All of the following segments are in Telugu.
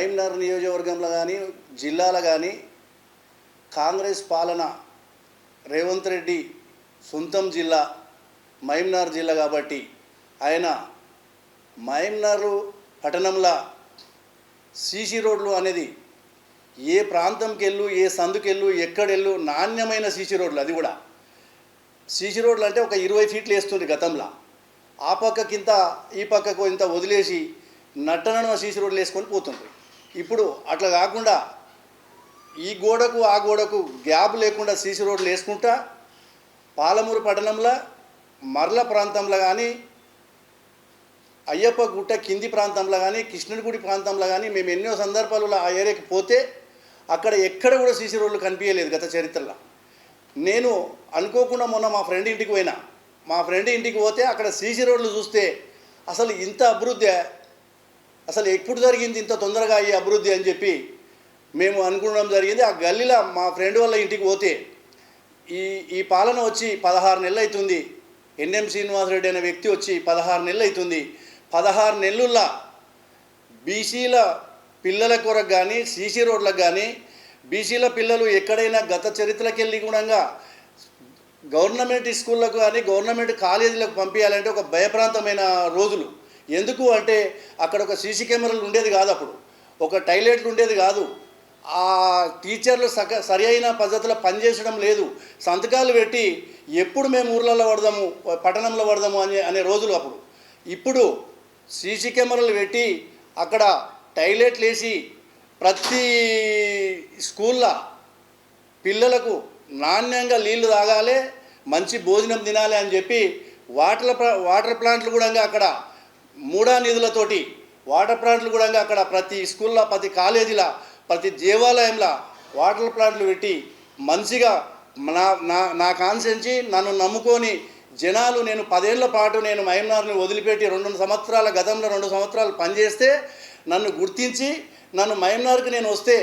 మహంనగర్ నియోజకవర్గంలో కానీ జిల్లాలో కానీ కాంగ్రెస్ పాలన రేవంత్ రెడ్డి సొంతం జిల్లా మహంనగర్ జిల్లా కాబట్టి ఆయన మహంనగర్ పట్టణంలో సీసీ రోడ్లు అనేది ఏ ప్రాంతంకి వెళ్ళు ఏ సందుకెళ్ళు ఎక్కడెళ్ళు నాణ్యమైన సీసీ రోడ్లు అది కూడా. సీసీ రోడ్లు అంటే ఒక ఇరవై ఫీట్లు వేస్తుంది గతంలో. ఆ పక్కకింత ఈ పక్కకు ఇంత వదిలేసి నట్టనడమ సీసీ రోడ్లు వేసుకొని పోతుంది ఇప్పుడు అట్లా కాకుండా ఈ గోడకు ఆ గోడకు గ్యాప్ లేకుండా సీసీ రోడ్లు వేసుకుంటా పాలమూరు పట్టణంలో మర్ల ప్రాంతంలో కానీ అయ్యప్ప గుట్ట కింది ప్రాంతంలో కానీ కృష్ణుడిగుడి ప్రాంతంలో కానీ మేము ఎన్నో సందర్భాలలో ఆ ఏరియాకి పోతే అక్కడ ఎక్కడ కూడా సీసీ రోడ్లు కనిపించలేదు గత చరిత్రలో. నేను అనుకోకుండా మొన్న మా ఫ్రెండ్ ఇంటికి పోయినా. మా ఫ్రెండ్ ఇంటికి పోతే అక్కడ సీసీ రోడ్లు చూస్తే అసలు ఇంత అభివృద్ధి అసలు ఎప్పుడు జరిగింది ఇంత తొందరగా ఈ అభివృద్ధి అని చెప్పి మేము అనుకోవడం జరిగింది. ఆ గల్లీలో మా ఫ్రెండ్ వాళ్ళ ఇంటికి పోతే ఈ ఈ పాలన వచ్చి పదహారు నెలలు అవుతుంది. ఎన్ఎం శ్రీనివాసరెడ్డి అనే వ్యక్తి వచ్చి పదహారు నెలలు అవుతుంది. పదహారు నెలల్లో బీసీల పిల్లల కొరకు కానీ సీసీ రోడ్లకు కానీ బీసీల పిల్లలు ఎక్కడైనా గత చరిత్రకి వెళ్ళి కూడా గవర్నమెంట్ స్కూళ్ళకు కానీ గవర్నమెంట్ కాలేజీలకు పంపించాలంటే ఒక భయప్రాంతమైన రోజులు. ఎందుకు అంటే అక్కడ ఒక సీసీ కెమెరాలు ఉండేది కాదు అప్పుడు. ఒక టైలెట్లు ఉండేది కాదు. ఆ టీచర్లు సక సరి అయిన పద్ధతిలో పనిచేసడం లేదు. సంతకాలు పెట్టి ఎప్పుడు మేము ఊర్లలో పడదాము పట్టణంలో పడదాము అనే అనే రోజులు అప్పుడు. ఇప్పుడు సీసీ కెమెరాలు పెట్టి అక్కడ టైలెట్లు వేసి ప్రతి స్కూల్లో పిల్లలకు నాణ్యంగా నీళ్ళు తాగాలి మంచి భోజనం తినాలి అని చెప్పి వాటర్ ప్లా- వాటర్ ప్లాంట్లు కూడా అక్కడ మూడా నిధులతోటి వాటర్ ప్లాంట్లు కూడా అక్కడ ప్రతి స్కూల్లో ప్రతి కాలేజీలో ప్రతి దేవాలయంలో వాటర్ ప్లాంట్లు పెట్టి మంచిగా నా నా నా కాన్సెన్సి నన్ను నమ్ముకొని జనాలు నేను పదేళ్ళ పాటు నేను మహమ్నార్ని వదిలిపెట్టి రెండు సంవత్సరాల గతంలో రెండు సంవత్సరాలు పనిచేస్తే నన్ను గుర్తించి నన్ను మహమ్నార్కి నేను వస్తే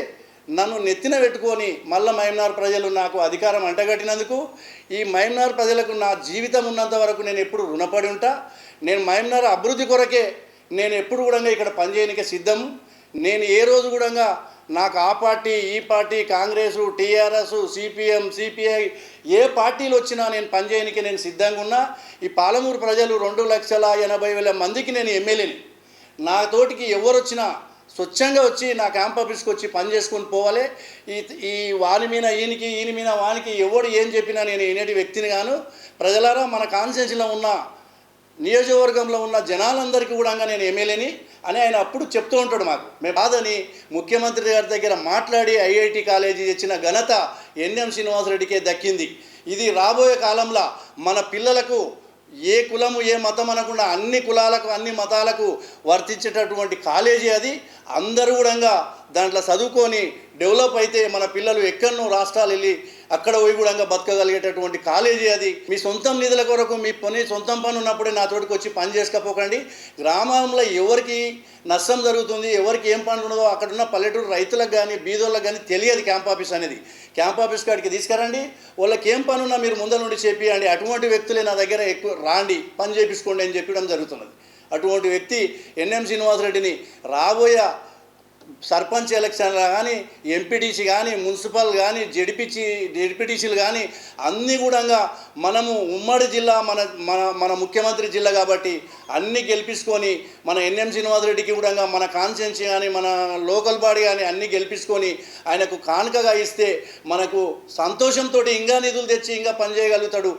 నన్ను నెత్తిన పెట్టుకొని మళ్ళీ మహమ్నార్ ప్రజలు నాకు అధికారం అంటగట్టినందుకు ఈ మహమ్నార్ ప్రజలకు నా జీవితం ఉన్నంత వరకు నేను ఎప్పుడు రుణపడి ఉంటా? నేను మహమ్నార్ అభివృద్ధి కొరకే నేను ఎప్పుడు కూడా ఇక్కడ పనిచేయడానికి సిద్ధం నేను ఏ రోజు కూడా నాకు ఆ పార్టీ ఈ party Congress TRS CPM CPI ఏ పార్టీలు వచ్చినా నేను పనిచేయనికి నేను సిద్ధంగా ఉన్నా. ఈ పాలమూరు ప్రజలు రెండు లక్షల ఎనభై వేల మందికి నేను ఎమ్మెల్యేని. నా తోటికి ఎవరు వచ్చినా స్వచ్ఛంగా వచ్చి నా క్యాంప్ ఆఫీస్కి వచ్చి పని చేసుకొని పోవాలి. ఈ ఈ వాని మీద ఈయనకి ఈయన మీద వానికి ఎవడు ఏం చెప్పినా నేను ఈనేటి వ్యక్తిని గాను ప్రజలారా మన కాన్స్టిట్యూన్సీలో ఉన్న నియోజకవర్గంలో ఉన్న జనాలందరికీ కూడా నేను ఎమ్మెల్యేని అని ఆయన అప్పుడు చెప్తూ ఉంటాడు మాకు. మేము బాధని ముఖ్యమంత్రి గారి దగ్గర మాట్లాడి ఐఐటి కాలేజీ తెచ్చిన ఘనత ఎన్ఎం శ్రీనివాసరెడ్డికే దక్కింది. ఇది రాబోయే కాలంలో మన పిల్లలకు ఏ కులము ఏ మతం అనకుండా అన్ని కులాలకు అన్ని మతాలకు వర్తించేటటువంటి కాలేజీ అది. అందరూ కూడా దాంట్లో చదువుకొని డెవలప్ అయితే మన పిల్లలు ఎక్కడనో రాష్ట్రాలు వెళ్ళి అక్కడ పోయి కూడా బతకగలిగేటటువంటి కాలేజీ అది. మీ సొంతం నిధుల కొరకు మీ పని సొంతం పని ఉన్నప్పుడే నా తోటికి వచ్చి పని చేసుకపోకండి. గ్రామంలో ఎవరికి నష్టం జరుగుతుంది ఎవరికి ఏం పని ఉన్నదో అక్కడ ఉన్న పల్లెటూరు రైతులకు కానీ బీదోళ్ళకి కానీ తెలియదు క్యాంప్ ఆఫీస్ అనేది. క్యాంప్ ఆఫీస్ కాడికి తీసుకురండి. వాళ్ళకి ఏం పని ఉన్నా మీరు ముందర నుండి చెప్పియండి అటువంటి వ్యక్తులే నా దగ్గర ఎక్కువ రాండి పని చేపించుకోండి అని చెప్పడం జరుగుతున్నది. అటువంటి వ్యక్తి ఎన్ఎం శ్రీనివాసరెడ్డిని రాబోయే సర్పంచ్ ఎలక్షన్లో కానీ ఎంపీటీసీ కానీ మున్సిపల్ కానీ జడిపిచి జడిపిటీసీలు కానీ అన్నీ కూడా మనము ఉమ్మడి జిల్లా మన మన మన ముఖ్యమంత్రి జిల్లా కాబట్టి అన్నీ గెలిపించుకొని మన ఎన్ఎం శ్రీనివాసరెడ్డికి కూడా మన కాన్స్టిట్యున్సీ కానీ మన లోకల్ బాడీ కానీ అన్నీ గెలిపించుకొని ఆయనకు కానుకగా ఇస్తే మనకు సంతోషంతో ఇంకా నిధులు తెచ్చి ఇంకా పనిచేయగలుగుతాడు.